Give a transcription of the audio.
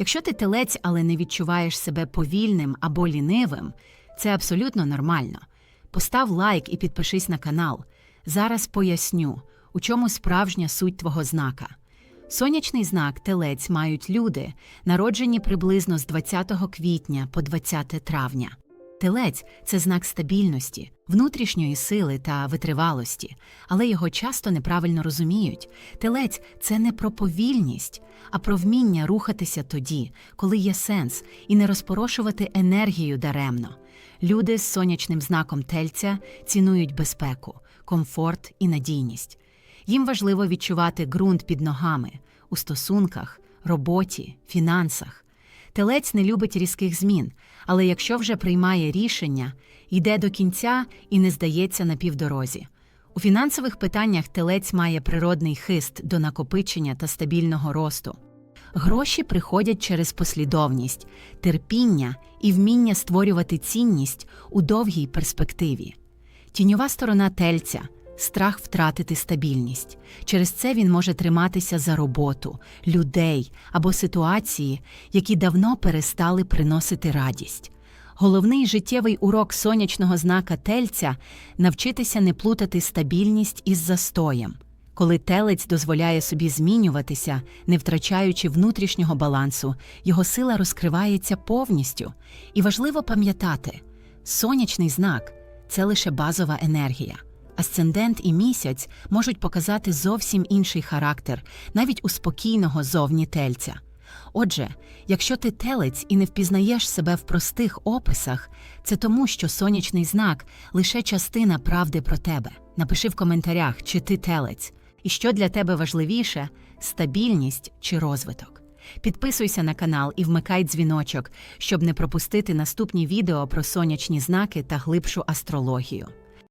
Якщо ти телець, але не відчуваєш себе повільним або лінивим, це абсолютно нормально. Постав лайк і підпишись на канал. Зараз поясню, у чому справжня суть твого знака. Сонячний знак телець мають люди, народжені приблизно з 20 квітня по 20 травня. Телець це знак стабільності, внутрішньої сили та витривалості, але його часто неправильно розуміють. Телець це не про повільність, а про вміння рухатися тоді, коли є сенс, і не розпорошувати енергію даремно. Люди з сонячним знаком тельця цінують безпеку, комфорт і надійність. Їм важливо відчувати ґрунт під ногами у стосунках, роботі, фінансах. Телець не любить різких змін, але якщо вже приймає рішення, йде до кінця і не здається на півдорозі. У фінансових питаннях телець має природний хист до накопичення та стабільного росту. Гроші приходять через послідовність, терпіння і вміння створювати цінність у довгій перспективі. Тіньова сторона тельця страх втратити стабільність. Через це він може триматися за роботу, людей або ситуації, які давно перестали приносити радість. Головний життєвий урок сонячного знака тельця навчитися не плутати стабільність із застоєм. Коли телець дозволяє собі змінюватися, не втрачаючи внутрішнього балансу, його сила розкривається повністю. І важливо пам'ятати, сонячний знак це лише базова енергія. Асцендент і місяць можуть показати зовсім інший характер, навіть у спокійного зовні тельця. Отже, якщо ти телець і не впізнаєш себе в простих описах, це тому, що сонячний знак лише частина правди про тебе. Напиши в коментарях, чи ти телець, і що для тебе важливіше стабільність чи розвиток. Підписуйся на канал і вмикай дзвіночок, щоб не пропустити наступні відео про сонячні знаки та глибшу астрологію.